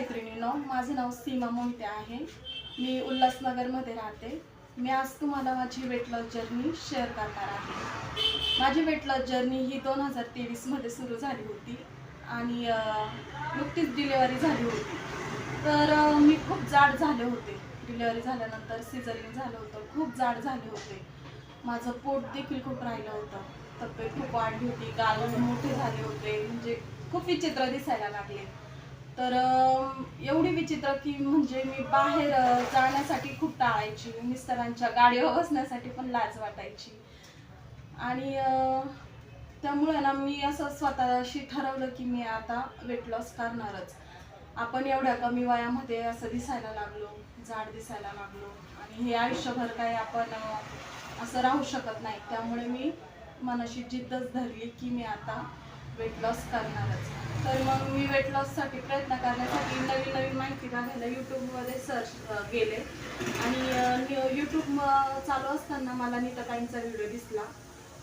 मैत्रिणीनं माझं नाव सीमा मोन्ते आहे. मी उल्हासनगरमध्ये राहते. मी आज तुम्हाला माझी वेट लॉस जर्नी शेअर करणार आहे. माझी वेट लॉस जर्नी ही दोन हजार तेवीसमध्ये सुरू झाली होती आणि नुकतीच डिलेवरी झाली होती. तर मी खूप जाड झाले होते. डिलेवरी झाल्यानंतर सिझरिंग झालं होतं. खूप जाड झाले होते. माझं पोट देखील खूप राहिलं होतं. तब्येत खूप वाढली होती. गाल मोठे झाले होते. म्हणजे खूप विचित्र दिसायला लागले. तर एवढी विचित्र की म्हणजे मी बाहेर जाण्यासाठी खूप टाळायची. मिस्टरांच्या गाडीवर बसण्यासाठी पण लाज वाटायची. आणि त्यामुळे ना मी असं स्वतःशी ठरवलं की मी आता वेट लॉस करणारच. आपण एवढ्या कमी वयामध्ये असं दिसायला लागलो जाड दिसायला लागलो. आणि हे आयुष्यभर काही आपण असं राहू शकत नाही. त्यामुळे मी मनाशी जिद्दच धरली की मी आता वेट लॉस करणारच. तर मग मी वेट लॉससाठी प्रयत्न करण्यासाठी नवीन नवीन माहिती बघायला यूट्यूबमध्ये सर्च गेले. आणि यूट्यूब चालू असताना मला नीताताईंचा व्हिडिओ दिसला.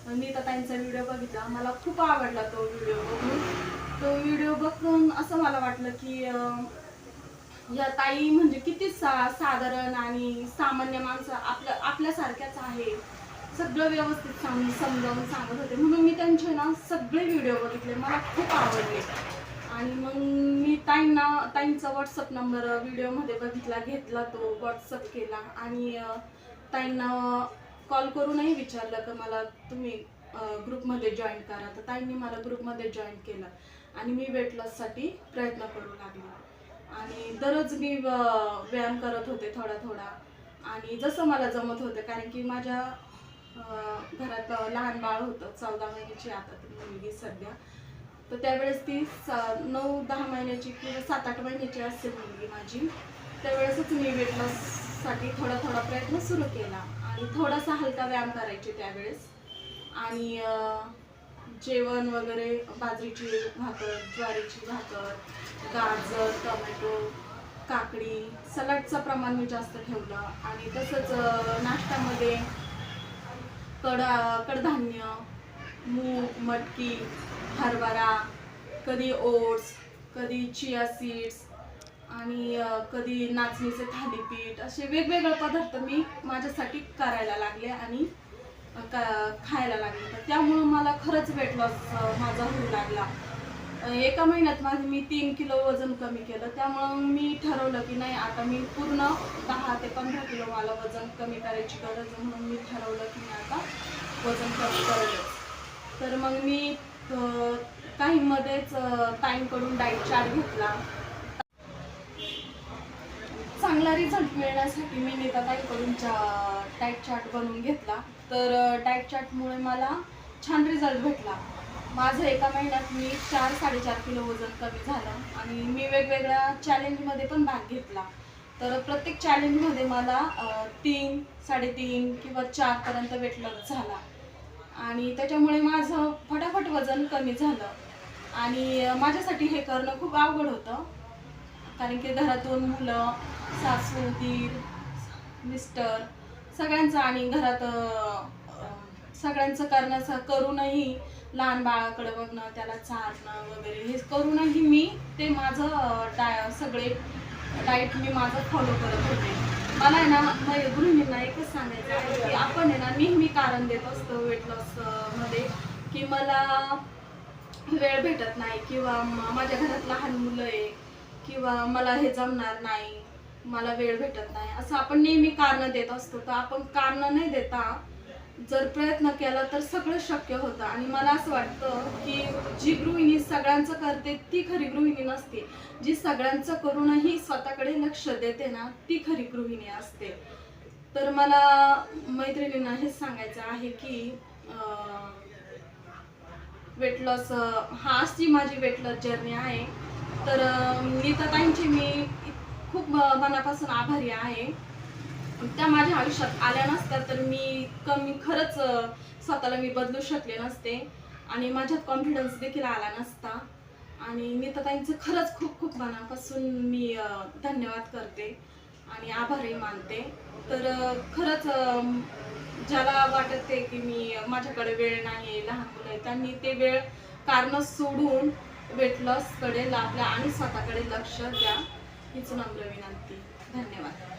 नीताताईंचा व्हिडिओ बघितला. मला खूप आवडला तो व्हिडिओ बघून. तो व्हिडिओ बघून असं मला वाटलं की या ताई म्हणजे किती सा साधारण आणि सामान्य माणसं आपल्या आपल्यासारख्याच आहे. सगळं व्यवस्थित सांग समजावून सांगत होते. म्हणून मी त्यांचे ना सगळे व्हिडिओ बघितले. मला खूप आवडले. आणि मग मी ताईंना ताईंचा व्हॉट्सअप नंबर व्हिडिओमध्ये बघितला घेतला तो व्हॉट्सअप केला. आणि ताईंना कॉल करूनही विचारलं की मला तुम्ही ग्रुपमध्ये जॉईन करा. तर ताईंनी मला ग्रुपमध्ये जॉईन केलं. आणि मी वेट लॉससाठी प्रयत्न करू लागले. आणि दररोज मी व्यायाम करत होते थोडा थोडा. आणि जसं मला जमत होतं कारण की माझ्या घरात लहान बाळ होतं चौदा महिन्याची आता ती मुलगी सध्या. तर त्यावेळेस ती नऊ दहा महिन्याची किंवा सात आठ महिन्याची असते मुलगी माझी. त्यावेळेसच मी वेट लॉससाठी थोडा थोडा प्रयत्न सुरू केला आणि थोडासा हलका व्यायाम करायचे त्यावेळेस. आणि जेवण वगैरे बाजरीची भाकर ज्वारीची भाकर गाजर टोमॅटो काकडी सलाडचं प्रमाण मी जास्त ठेवलं. आणि तसंच नाश्त्यामध्ये कडा कडधान्य मूग मटकी हरभरा कधी ओट्स कधी चिया सीड्स आणि कधी नाचणीचे थालीपीठ असे वेगवेगळे पदार्थ मी माझ्यासाठी करायला लागले आणि का- खायला लागले. तर त्यामुळं मला खरंच वेट लॉस माझा होऊ लागला. एका महिन्यात माझं मी तीन किलो वजन कमी केलं. त्यामुळं मी ठरवलं की नाही आता मी पूर्ण दहा ते पंधरा किलो मला वजन कमी करायची गरज म्हणून मी ठरवलं की मी आता वजन कमी करेल तर मग मी काहीमध्येच ताईंकडून डाईट चार्ट घेतला. चांगला रिझल्ट मिळण्यासाठी मी नीताताईकडून डाईट चार्ट बनवून घेतला. तर डाईट चार्टमुळे मला छान रिझल्ट भेटला. माझं एका महिन्यात मी चार साडेचार किलो वजन कमी झालं आणि मी वेगवेगळ्या चॅलेंजमध्ये पण भाग घेतला. तर प्रत्येक चॅलेंजमध्ये मला तीन साडेतीन किंवा चारपर्यंत वेट लॉस झाला. आणि त्याच्यामुळे माझं फटाफट वजन कमी झालं. आणि माझ्यासाठी हे करणं खूप अवघड होतं. कारण की घरातून मुलं सासू दीर मिस्टर सगळ्यांचं आणि घरात सगळ्यांचं करण्याचं करूनही लहान बाळाकडे बघणं त्याला चारणं वगैरे हे करूनही मी ते माझं डाय सगळे डाईट मी माझं फॉलो करत होते. मला आहे ना माझ्या गृहिणींना एकच सांगायचं आहे की आपण आहे ना नेहमी कारण देत असतो वेट लॉसमध्ये की मला वेळ भेटत नाही किंवा माझ्या घरात लहान मुलं आहे किंवा मला हे जमणार नाही मला वेळ भेटत नाही. असं आपण नेहमी कारण देत असतो. तर आपण कारण नाही देता जर प्रयत्न केला तर सगळं शक्य होतं. आणि मला असं वाटतं की जी गृहिणी सगळ्यांचं करते ती खरी गृहिणी नसते. जी सगळ्यांचं करूनही स्वतःकडे लक्ष देते ना ती खरी गृहिणी असते. तर मला मैत्रिणींना हेच सांगायचं आहे की वेट लॉस हा अशी माझी वेट लॉस जर्नी आहे. तर नीताताईंची मी खूप मनापासून आभारी आहे. त्या माझ्या आयुष्यात आल्या नसत्या तर मी कमी खरंच स्वतःला मी बदलू शकले नसते. आणि माझ्यात कॉन्फिडन्स देखील आला नसता. आणि मी तर त्यांचं खरंच खूप खूप मनापासून मी धन्यवाद करते. आणि आभारही मानते. तर खरंच ज्याला वाटत आहे की मी माझ्याकडे वेळ नाही लहान मुलं आहे त्यांनी ते वेळ कारण सोडून वेट लॉसकडे आणि स्वतःकडे लक्ष द्या. हीच नम्र विनंती. धन्यवाद.